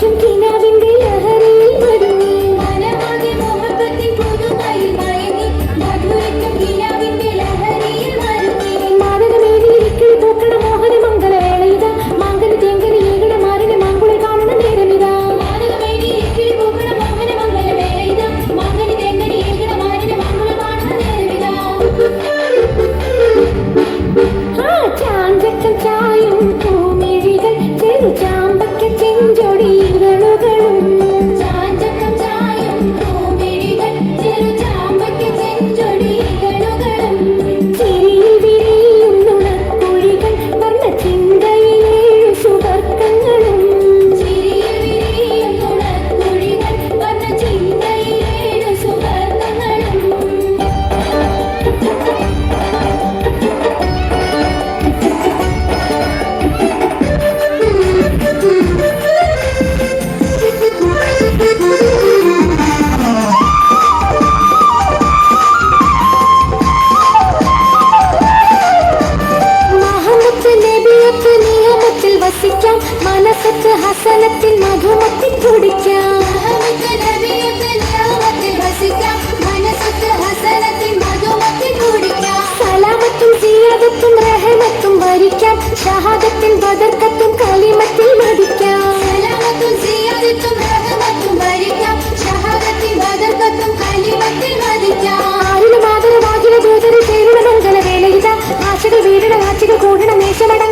퉁퉁 you. വസനത്തിൽ മധുമത്തിൽ കുടിക്കാം സലാമത്തും സിയാദത്തും റഹമത്തും സിയാദത്തും റഹമത്തും മേശമടങ്ങ